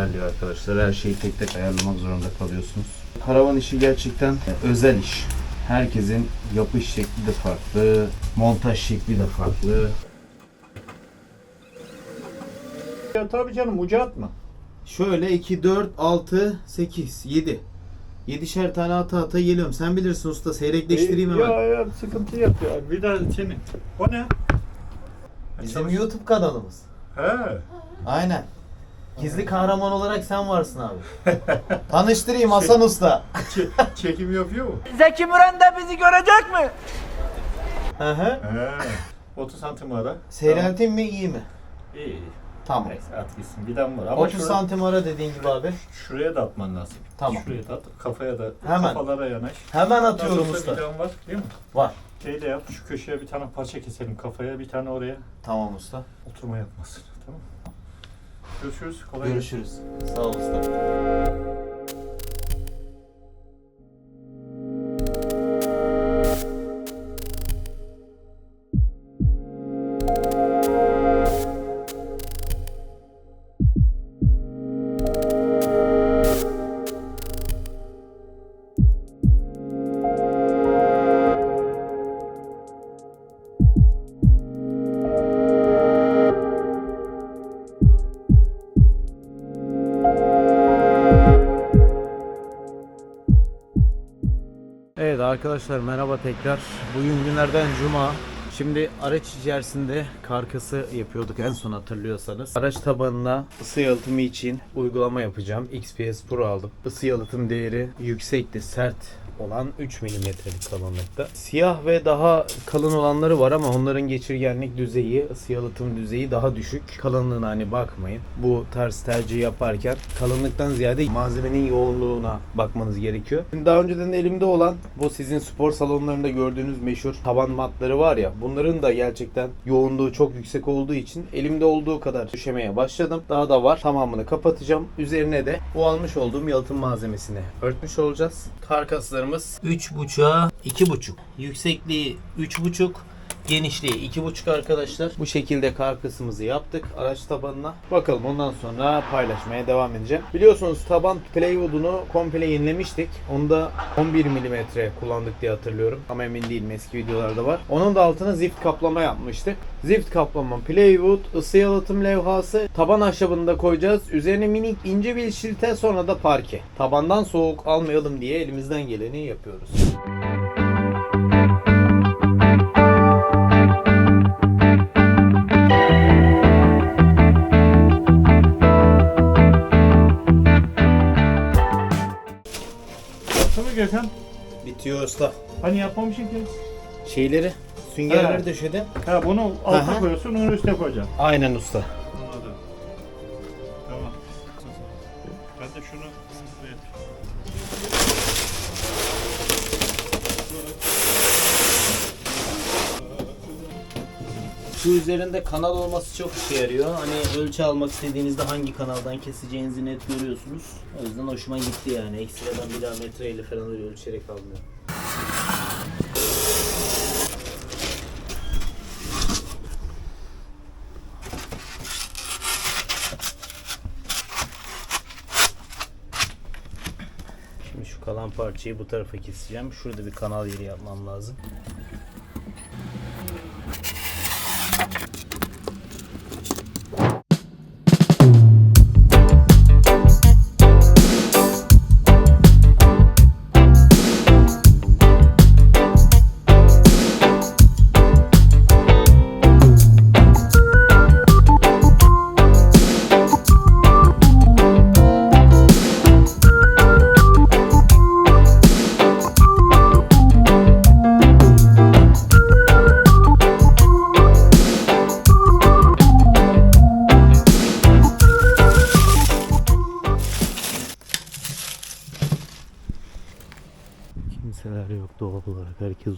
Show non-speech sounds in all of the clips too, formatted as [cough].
ilerliyor arkadaşlar. Her şeyi tek tek ayarlamak zorunda kalıyorsunuz. Karavan işi gerçekten özel iş. Herkesin yapış şekli de farklı, montaj şekli de farklı. Ya tabii canım ucu atma. Şöyle 2, 4, 6, 8, 7. 7'şer tane ata ata geliyorum. Sen bilirsin usta seyrekleştireyim hemen. Ya ya sıkıntı yapıyor. Bir daha senin. O ne? Bizim YouTube kanalımız. He. Aynen. Gizli kahraman olarak sen varsın abi. [laughs] Tanıştırayım Hasan Usta. Çe- çekim yapıyor mu? Zeki Müren de bizi görecek mi? Hı hı. He. 30 santim ara. Seyrelteyim mi iyi mi? İyi. Tamam. Neyse at gitsin. Giden var. Ama 30 şura- santim ara dediğin gibi abi. şuraya da atman lazım. Tamam. Şuraya da at. Kafaya da. Hemen. Kafalara yanaş. Hemen atıyorum Nasılsa usta. Giden var değil mi? Var. Şey de yap. Şu köşeye bir tane parça keselim kafaya. Bir tane oraya. Tamam usta. Oturma yapmasın. Tamam Görüşürüz. Kolay. Görüşürüz. Sağ ol usta. Arkadaşlar merhaba tekrar. Bugün günlerden cuma. Şimdi araç içerisinde karkası yapıyorduk en son hatırlıyorsanız. Araç tabanına ısı yalıtımı için uygulama yapacağım. XPS Pro aldım. Isı yalıtım değeri yüksekti, sert olan 3 milimetrelik kalınlıkta. Siyah ve daha kalın olanları var ama onların geçirgenlik düzeyi, ısı yalıtım düzeyi daha düşük. Kalınlığına hani bakmayın. Bu tarz tercih yaparken kalınlıktan ziyade malzemenin yoğunluğuna bakmanız gerekiyor. Şimdi daha önceden elimde olan bu sizin spor salonlarında gördüğünüz meşhur taban matları var ya bunların da gerçekten yoğunluğu çok yüksek olduğu için elimde olduğu kadar düşemeye başladım. Daha da var. Tamamını kapatacağım. Üzerine de bu almış olduğum yalıtım malzemesini örtmüş olacağız. Karkaslarımız 3.5'a 2.5. Yüksekliği 3.5. Genişliği 2.5 arkadaşlar. Bu şekilde karkasımızı yaptık araç tabanına. Bakalım ondan sonra paylaşmaya devam edeceğim. Biliyorsunuz taban plywood'unu komple yenilemiştik. Onda 11 mm kullandık diye hatırlıyorum. Ama emin değilim eski videolarda var. Onun da altına zift kaplama yapmıştık. Zift kaplama, plywood, ısı yalıtım levhası, taban ahşabını da koyacağız. Üzerine minik ince bir şilte sonra da parke. Tabandan soğuk almayalım diye elimizden geleni yapıyoruz. Yaptı mı Gökhan? Bitiyor usta. Hani yapmamışsın ki? Şeyleri, süngerleri Evet. döşedim. Ha bunu alta Aha. koyuyorsun, onu üste koyacaksın. Aynen usta. Şu üzerinde kanal olması çok işe yarıyor. Hani ölçü almak istediğinizde hangi kanaldan keseceğinizi net görüyorsunuz. O yüzden hoşuma gitti yani. Ekstradan bir daha metreyle falan ölçerek almıyor. Şimdi şu kalan parçayı bu tarafa keseceğim. Şurada bir kanal yeri yapmam lazım.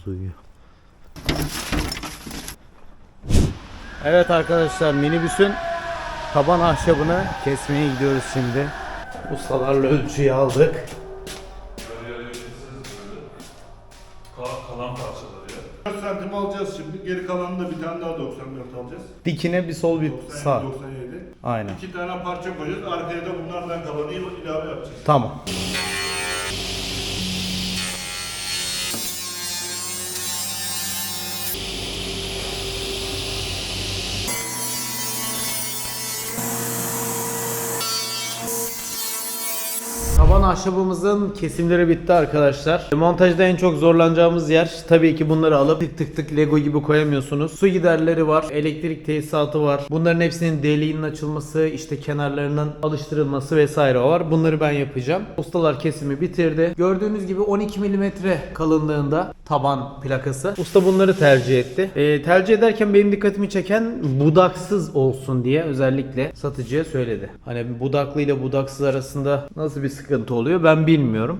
Herkes uyuyor. Evet arkadaşlar minibüsün taban ahşabını kesmeye gidiyoruz şimdi. Ustalarla ölçüyü aldık. Ka- kalan parçaları ya. 4 santim alacağız şimdi. Geri kalanını da bir tane daha 94 alacağız. Dikine bir sol bir 97, sağ. 97. Aynen. İki tane parça koyacağız. Arkaya da bunlardan kalanı il- ilave yapacağız. Tamam. Taban ahşabımızın kesimleri bitti arkadaşlar. Montajda en çok zorlanacağımız yer tabii ki bunları alıp tık tık tık Lego gibi koyamıyorsunuz. Su giderleri var, elektrik tesisatı var. Bunların hepsinin deliğinin açılması, işte kenarlarının alıştırılması vesaire var. Bunları ben yapacağım. Ustalar kesimi bitirdi. Gördüğünüz gibi 12 mm kalınlığında taban plakası. Usta bunları tercih etti. Ee, tercih ederken benim dikkatimi çeken budaksız olsun diye özellikle satıcıya söyledi. Hani budaklı ile budaksız arasında nasıl bir sıkıntı oluyor ben bilmiyorum.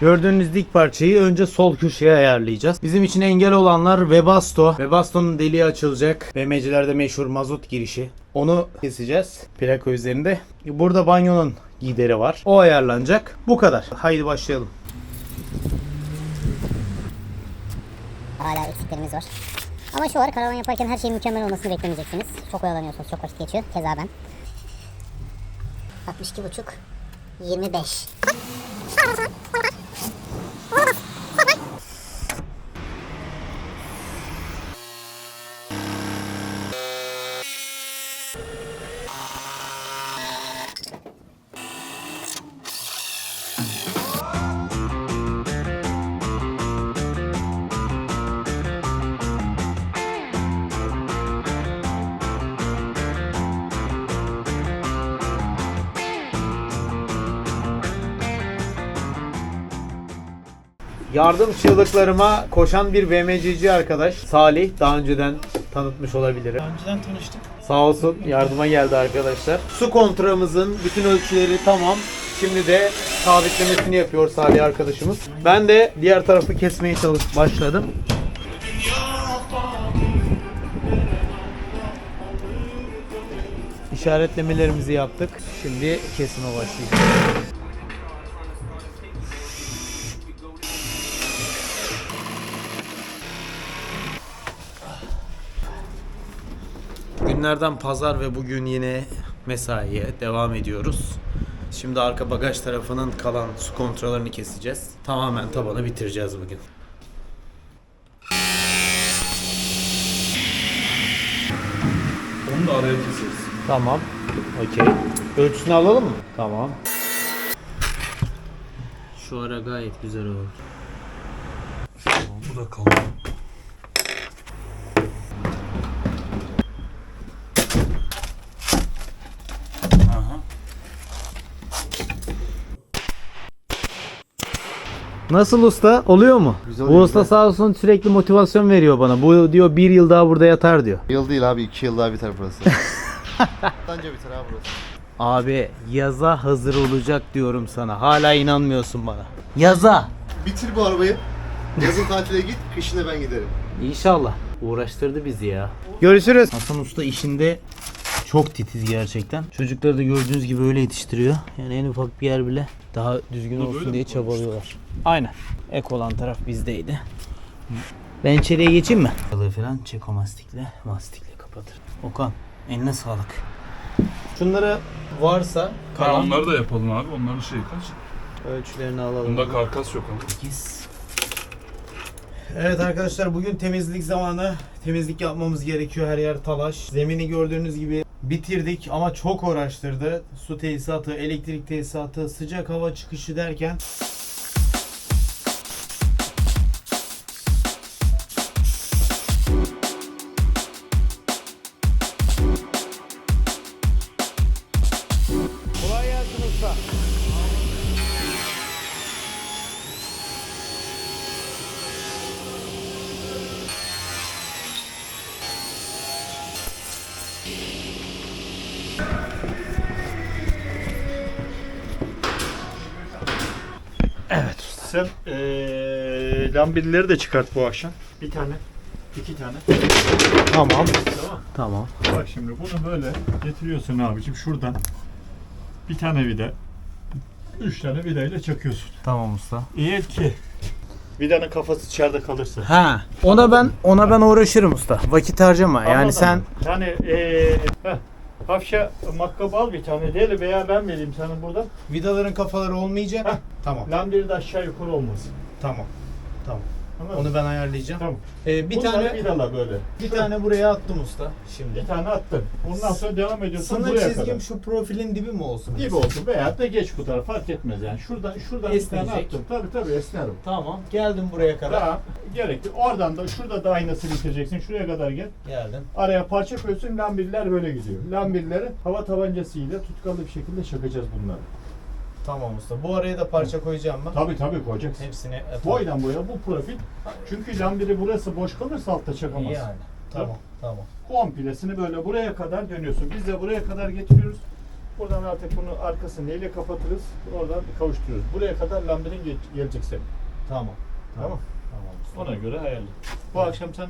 Gördüğünüz dik parçayı önce sol köşeye ayarlayacağız. Bizim için engel olanlar Webasto. Webasto'nun deliği açılacak. BMC'lerde meşhur mazot girişi. Onu keseceğiz plaka üzerinde. Burada banyonun gideri var. O ayarlanacak. Bu kadar. Haydi başlayalım. Hala eksiklerimiz var. Ama şu var karavan yaparken her şeyin mükemmel olmasını beklemeyeceksiniz. Çok oyalanıyorsunuz, çok vakit geçiyor. Keza ben. 62,5 25. Yardım çığlıklarıma koşan bir BMC'ci arkadaş Salih daha önceden tanıtmış olabilirim. Daha önceden tanıştık. Sağ olsun yardıma geldi arkadaşlar. Su kontramızın bütün ölçüleri tamam. Şimdi de sabitlemesini yapıyor Salih arkadaşımız. Ben de diğer tarafı kesmeye çalış başladım. İşaretlemelerimizi yaptık. Şimdi kesime başlayacağız. Günlerden pazar ve bugün yine mesaiye devam ediyoruz. Şimdi arka bagaj tarafının kalan su kontrollerini keseceğiz. Tamamen tabanı bitireceğiz bugün. Onu da araya keseriz. Tamam. Okey. Ölçüsünü alalım mı? Tamam. Şu ara gayet güzel olur. Bu da kalın. Nasıl usta? Oluyor mu? Güzel Bu usta güzel. sağ olsun sürekli motivasyon veriyor bana. Bu diyor bir yıl daha burada yatar diyor. Yıl değil abi 2 yıl daha biter burası. [laughs] Anca biter abi burası. Abi yaza hazır olacak diyorum sana. Hala inanmıyorsun bana. Yaza. Bitir bu arabayı. Yazın tatile git, kışına ben giderim. İnşallah. Uğraştırdı bizi ya. Görüşürüz. Hasan Usta işinde çok titiz gerçekten. Çocukları da gördüğünüz gibi öyle yetiştiriyor. Yani en ufak bir yer bile daha düzgün olsun diye çabalıyorlar. Aynen. Ek olan taraf bizdeydi. Ben içeriye geçeyim mi? Yalığı falan çeko mastikle, mastikle kapatır. Okan eline sağlık. Şunları varsa Ha, kalan onları da yapalım abi. Onların şeyi kaç? ölçülerini alalım. Bunda karkas yok ama. 8. Evet arkadaşlar bugün temizlik zamanı. Temizlik yapmamız gerekiyor. Her yer talaş. Zemini gördüğünüz gibi bitirdik ama çok uğraştırdı. Su tesisatı, elektrik tesisatı, sıcak hava çıkışı derken lambilleri de çıkart bu akşam. Bir tane. iki tane. Tamam. Tamam. Tamam. Bak şimdi bunu böyle getiriyorsun abicim şuradan. Bir tane vida. 3 tane vidayla çakıyorsun. Tamam usta. Eğer ki vidanın kafası dışarıda kalırsa. Ha, ona ben ona ben uğraşırım usta. Vakit harcama. Yani Anladın sen mı? Yani eee heh, hafşa makkabı al bir tane değil veya ben vereyim sana buradan. vidaların kafaları olmayacak. Heh. Tamam. Lambiri de aşağı yukarı olmasın. Tamam. Anladın mı? Onu ben ayarlayacağım. Tamam. Ee, bir Bunlar tane vidalar böyle. bir tane buraya attım usta. Şimdi. Bir tane attın. Ondan sonra devam ediyorsun Sınır buraya çizgim kadar. şu profilin dibi mi olsun? Gibi olsun veya da geç bu tarafa fark etmez yani. Şuradan şuradan bir tane Esneyecek. attım. Tabii tabii esnerim. Tamam. Geldim buraya kadar. Daha gerekli. Oradan da şurada da aynasını bitireceksin. Şuraya kadar gel. Geldim. Araya parça koyuyorsun. Lambirler böyle gidiyor. Lambirleri hava tabancasıyla tutkallı bir şekilde çakacağız bunları. Tamam usta. Bu araya da parça koyacağım ben. Tabii tabii koyacaksın. Hepsini atalım. Boydan boya bu profil. Çünkü lambiri burası boş kalırsa altta çakamazsın. Yani. Tamam. Tamam. Komplesini böyle buraya kadar dönüyorsun. Biz de buraya kadar getiriyoruz. Buradan artık bunu arkasını neyle kapatırız. Oradan kavuşturuyoruz. Buraya kadar lambirin ge- gelecek senin. Tamam. Tamam. Tamam usta. Ona göre hayal. Bu akşam sen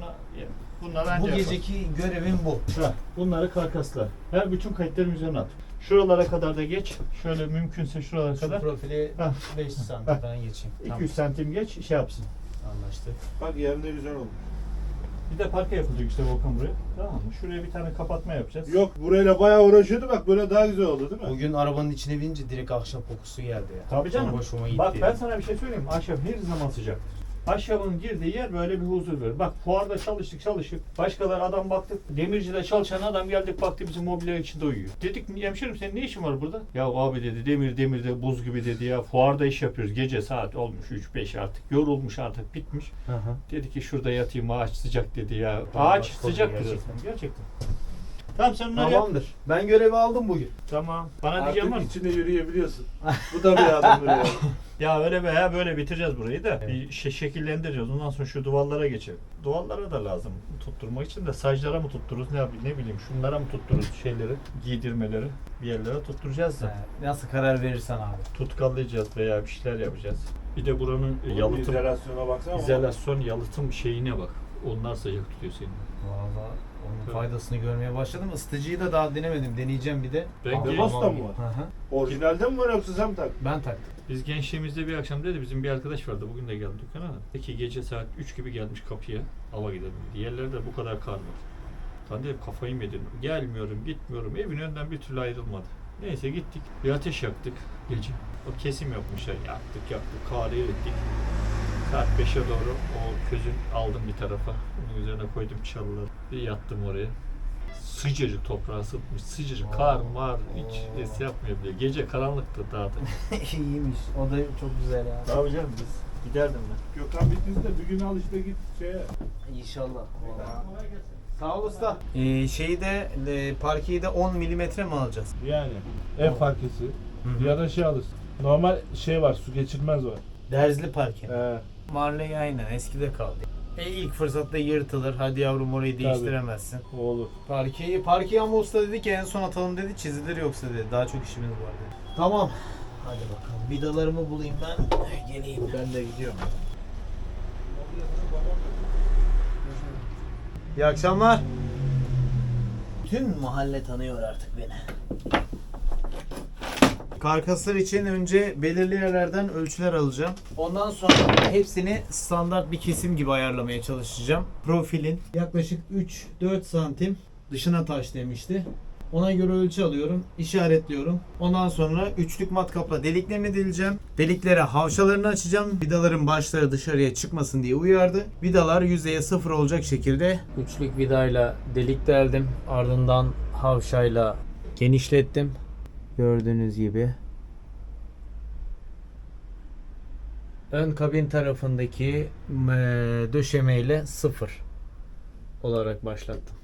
bunları anca Bu yaparsın. geceki görevim bu. Heh, bunları karkasla. Her bütün kayıtların üzerine at. Şuralara kadar da geç. Şöyle mümkünse şuralara Şu kadar. profili Heh. 5 santim falan geçeyim. 200 santim geç şey yapsın. Anlaştık. Bak yerinde güzel oldu. Bir de parke yapılacak işte Volkan buraya. Tamam mı? Şuraya bir tane kapatma yapacağız. Yok burayla bayağı uğraşıyordu bak böyle daha güzel oldu değil mi? Bugün arabanın içine binince direkt ahşap kokusu geldi ya. Tabii canım. Çok hoşuma gitti. Bak ben sana bir şey söyleyeyim. mi? Ahşap her zaman sıcaktır. Ahşabın girdiği yer böyle bir huzur verir. Bak fuarda çalıştık çalıştık. Başkalar adam baktık. Demircide çalışan adam geldik baktı bizim mobilya içinde uyuyor. Dedik hemşerim senin ne işin var burada? Ya abi dedi demir demir de buz gibi dedi ya. Fuarda iş yapıyoruz. Gece saat olmuş 3-5 artık. Yorulmuş artık bitmiş. Hı hı. Dedi ki şurada yatayım ağaç sıcak dedi ya. Ağaç sıcak gerçekten. Gerçekten. Tamam sen bunları yap. Tamamdır. Ben görevi aldım bugün. Tamam. Bana diyeceğim var mı? İçinde yürüyebiliyorsun. Bu da bir adım buraya. [laughs] Ya öyle veya böyle bitireceğiz burayı da bir şey şekillendireceğiz. Ondan sonra şu duvarlara geçelim. Duvarlara da lazım tutturmak için de saclara mı tuttururuz ne yapayım ne bileyim şunlara mı tuttururuz şeyleri giydirmeleri bir yerlere tutturacağız da Nasıl karar verirsen abi. tutkallayacağız veya bir şeyler yapacağız. Bir de buranın yalıtım İzolasyona baksana. izolasyon yalıtım şeyine bak. Onlar sıcak tutuyor seni. Valla onun faydasını görmeye başladım. Isıtıcıyı da daha denemedim. Deneyeceğim bir de. De- da tamam. mı var? Hı hı. Orijinalde mi var yoksa sen mi taktın? Ben taktım. Biz gençliğimizde bir akşam dedi bizim bir arkadaş vardı bugün de geldi dükkana da. Peki gece saat 3 gibi gelmiş kapıya hava gidelim dedi. Yerlerde bu kadar kar var. Ben dedim kafayı mı yedin? Gelmiyorum gitmiyorum evin önünden bir türlü ayrılmadı. Neyse gittik bir ateş yaktık gece. O kesim yapmışlar yaktık yaktık kar erittik. Saat 5'e doğru o közün aldım bir tarafa. Onun üzerine koydum çalıları. Bir yattım oraya. Sıcacık toprağı ısıtmış. Sıcacık kar mar hiç es yapmıyor bile. Gece karanlıktı dağda. [laughs] İyiymiş. O da çok güzel ya. Tabii canım biz giderdim ben. Gökhan bittiyse bir gün al işte git şeye. İnşallah. Sağ ol usta. Ee, şeyi de e, parkeyi de 10 milimetre mi alacağız? Yani ev parkesi ya da şey alırsın. Normal şey var su geçirmez var. Derzli parke. Ee, Marley aynen eskide kaldı. E ilk fırsatta yırtılır. Hadi yavrum orayı değiştiremezsin. o olur. Parkeyi, parkeyi ama usta dedi ki en son atalım dedi çizilir yoksa dedi. Daha çok işimiz var dedi. Tamam. Hadi bakalım. Vidalarımı bulayım ben. Geleyim. Ben de gidiyorum. İyi akşamlar. Tüm mahalle tanıyor artık beni. Karkaslar için önce belirli yerlerden ölçüler alacağım. Ondan sonra hepsini standart bir kesim gibi ayarlamaya çalışacağım. Profilin yaklaşık 3-4 santim dışına taş demişti. Ona göre ölçü alıyorum, işaretliyorum. Ondan sonra üçlük matkapla deliklerini deleceğim. Deliklere havşalarını açacağım. Vidaların başları dışarıya çıkmasın diye uyardı. Vidalar yüzeye sıfır olacak şekilde üçlük vidayla delik deldim. Ardından havşayla genişlettim. Gördüğünüz gibi. Ön kabin tarafındaki döşemeyle sıfır olarak başlattım.